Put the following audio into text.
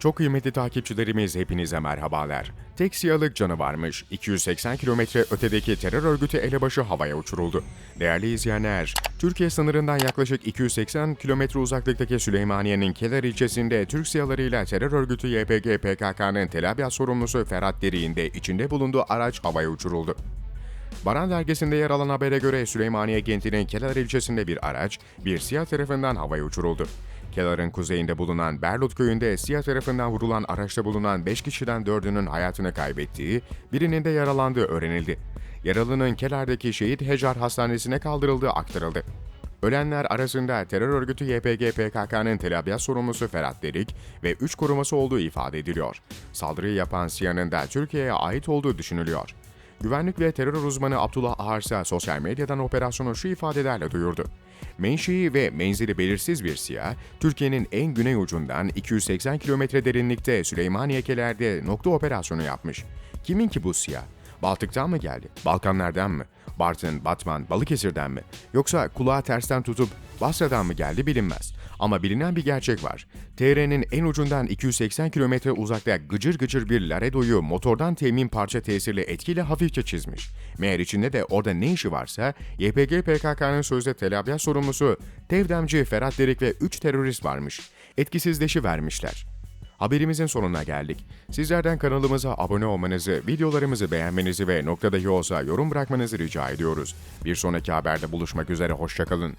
Çok kıymetli takipçilerimiz hepinize merhabalar. Tek siyalık canı varmış. 280 kilometre ötedeki terör örgütü elebaşı havaya uçuruldu. Değerli izleyenler, Türkiye sınırından yaklaşık 280 kilometre uzaklıktaki Süleymaniye'nin Keler ilçesinde Türk siyalarıyla terör örgütü YPG PKK'nın Tel Abyad sorumlusu Ferhat Deriğinde içinde bulunduğu araç havaya uçuruldu. Baran dergisinde yer alan habere göre Süleymaniye kentinin Kelar ilçesinde bir araç, bir siyah tarafından havaya uçuruldu. Kelar'ın kuzeyinde bulunan Berlut köyünde siyah tarafından vurulan araçta bulunan 5 kişiden 4'ünün hayatını kaybettiği, birinin de yaralandığı öğrenildi. Yaralının Kelar'daki Şehit Hecar Hastanesi'ne kaldırıldığı aktarıldı. Ölenler arasında terör örgütü YPG PKK'nın Tel Abyad sorumlusu Ferhat Derik ve 3 koruması olduğu ifade ediliyor. Saldırıyı yapan Siyah'ın da Türkiye'ye ait olduğu düşünülüyor. Güvenlik ve terör uzmanı Abdullah Aharsa sosyal medyadan operasyonu şu ifadelerle duyurdu. Menşei ve menzili belirsiz bir siyah, Türkiye'nin en güney ucundan 280 kilometre derinlikte Süleymaniyekelerde nokta operasyonu yapmış. Kimin ki bu siyah? Baltık'tan mı geldi? Balkanlardan mı? Bartın, Batman, Balıkesir'den mi? Yoksa kulağı tersten tutup Basra'dan mı geldi bilinmez. Ama bilinen bir gerçek var. TR'nin en ucundan 280 kilometre uzakta gıcır gıcır bir Laredo'yu motordan temin parça tesirli etkiyle hafifçe çizmiş. Meğer içinde de orada ne işi varsa YPG PKK'nın sözde Tel Abyad sorumlusu Tevdemci Ferhat Derik ve 3 terörist varmış. Etkisizleşi vermişler. Haberimizin sonuna geldik. Sizlerden kanalımıza abone olmanızı, videolarımızı beğenmenizi ve noktadahi olsa yorum bırakmanızı rica ediyoruz. Bir sonraki haberde buluşmak üzere, hoşçakalın.